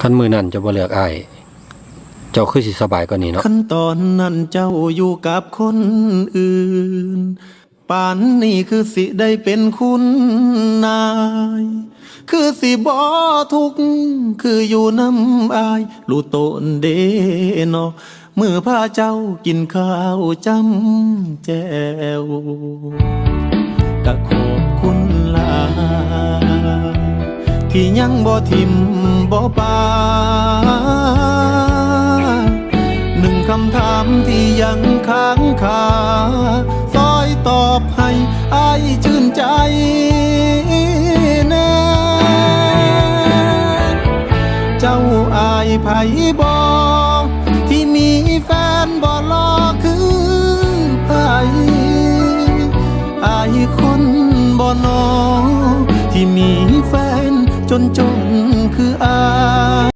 คันมือนั่นจะบ่เลือกอ้าย เจ้าคือสิสบายกว่านี้เนาะ ขั้นตอนนั้นเจ้าอยู่กับคนอื่น ป่านนี้คือสิได้เป็นคุณนาย คือสิบ่ทุกข์คืออยู่น้ำอายรู้ตนเดเนาะเมื่อพาเจ้ากินข้าวจำแจว ที่ยังบ่ทิมบ่ปาหนึ่งคำถามที่ยังค้างคาซอยตอบให้อายชื่นใจแน่เจ้าอายไผบอกที่มีแฟนบ่รอคือไผอายคนบ่นอที่มีแฟน จนจนคื